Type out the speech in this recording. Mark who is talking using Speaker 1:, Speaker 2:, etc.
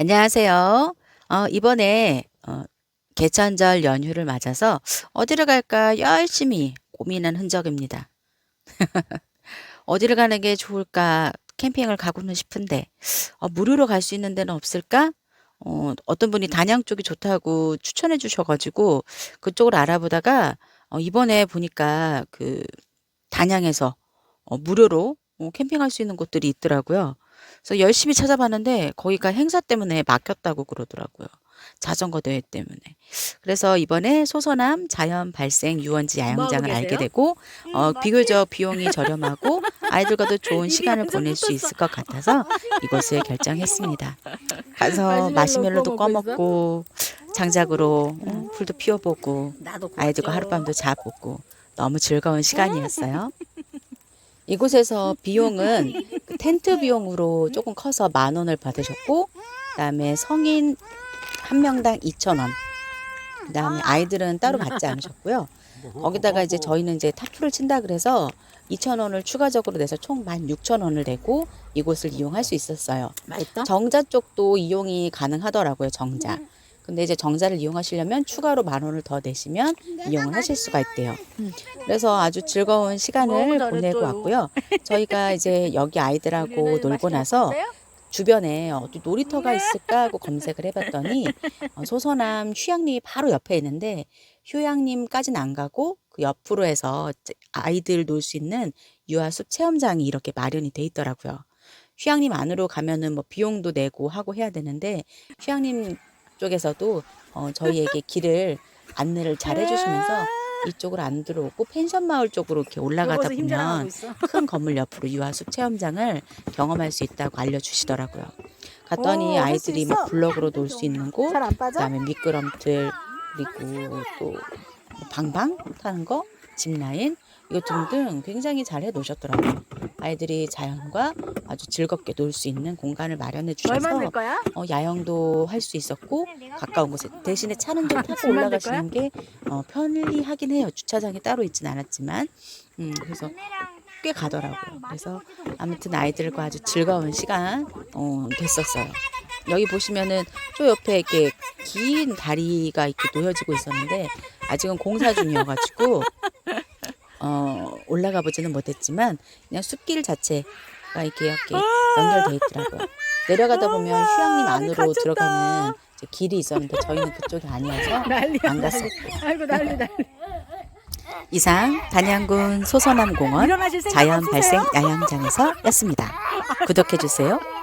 Speaker 1: 안녕하세요. 어, 이번에 어, 개천절 연휴를 맞아서 어디를 갈까 열심히 고민한 흔적입니다. 어디를 가는 게 좋을까? 캠핑을 가고는 싶은데 어, 무료로 갈 수 있는 데는 없을까? 어, 어떤 분이 단양 쪽이 좋다고 추천해 주셔가지고 그쪽을 알아보다가 어, 이번에 보니까 그 단양에서 어, 무료로 어, 캠핑할 수 있는 곳들이 있더라고요. 그래서 열심히 찾아봤는데 거기가 행사 때문에 막혔다고 그러더라고요. 자전거 대회 때문에. 그래서 이번에 소서남 자연 발생 유원지 야영장을 알게? 되고 어,
Speaker 2: 맞지?
Speaker 1: 비교적 비용이 저렴하고 아이들과도 좋은 시간을 보낼 수. 있을 것 같아서 이곳을 결정했습니다. 가서
Speaker 3: 마시멜로
Speaker 1: 마시멜로도
Speaker 3: 꺼먹고
Speaker 1: 장작으로 어, 불도 피워보고
Speaker 3: 나도
Speaker 1: 아이들과. 하룻밤도 자보고 너무 즐거운 시간이었어요. 이곳에서 비용은 그 텐트 비용으로 조금 커서 만 원을 받으셨고, 그다음에 성인 한 명당 2천 원. 그다음에 아이들은 따로 받지 않으셨고요. 거기다가 이제 저희는 이제 타프를 친다 그래서 2천 원을 추가적으로 내서 총 16,000원을 내고 이곳을 이용할 수 있었어요. 정자 쪽도 이용이 가능하더라고요, 정자. 근데 이제 정자를 이용하시려면 추가로 만 원을 더 내시면 이용을 하실 수가 있대요. 그래서 아주 즐거운 시간을. 보내고 왔고요. 저희가 이제 여기 아이들하고 놀고 나서 주변에 어디 놀이터가 있을까 하고 검색을 해봤더니 어, 소서남 휴양림이 바로 옆에 있는데 휴양림까지는 안 가고 그 옆으로 해서 아이들 놀 수 있는 유아숲 체험장이 이렇게 마련이 돼 있더라고요. 휴양림 안으로 가면은 뭐 비용도 내고 하고 해야 되는데 휴양림 쪽에서도 어, 저희에게 길을 안내를 잘 해주시면서 이쪽으로 안 들어오고 펜션 마을 쪽으로 이렇게 올라가다 보면. 큰 건물 옆으로 유아숲 체험장을 경험할 수 있다고 알려주시더라고요. 갔더니
Speaker 3: 오,
Speaker 1: 아이들이 뭐
Speaker 3: 있어?
Speaker 1: 블럭으로 놀 수 있는 곳? 그다음에 미끄럼틀 그리고 또뭐 방방 타는 거, 짚라인 이거 등등 굉장히 잘 해놓으셨더라고요. 아이들이 자연과 아주 즐겁게 놀 수 있는 공간을 마련해 주셔서
Speaker 3: 거야?
Speaker 1: 어, 야영도 할 수 있었고 가까운 곳에 대신에 차는 좀 타고
Speaker 3: 집만
Speaker 1: 올라가시는 게 어, 편리하긴 해요. 주차장이 따로 있진 않았지만 음, 그래서 꽤 가더라고요. 그래서 아무튼 아이들과 아주 즐거운 시간 어, 됐었어요. 여기 보시면은 저 옆에 이렇게 긴 다리가 이렇게 놓여지고 있었는데 아직은 공사 중이어가지고 어, 올라가 보지는 못했지만 그냥 숲길 자체가 이렇게 이렇게 연결돼 있더라고요. 내려가다 보면 휴양림 안으로. 들어가는 길이 있었는데 저희는 그쪽이 아니어서. 안 갔었고
Speaker 3: 아이고 난리 난리.
Speaker 1: 이상 단양군 소서남공원
Speaker 3: 일어나실 생각
Speaker 1: 자연
Speaker 3: 없으세요?
Speaker 1: 발생 야영장에서였습니다. 구독해 주세요. 꾹꾹.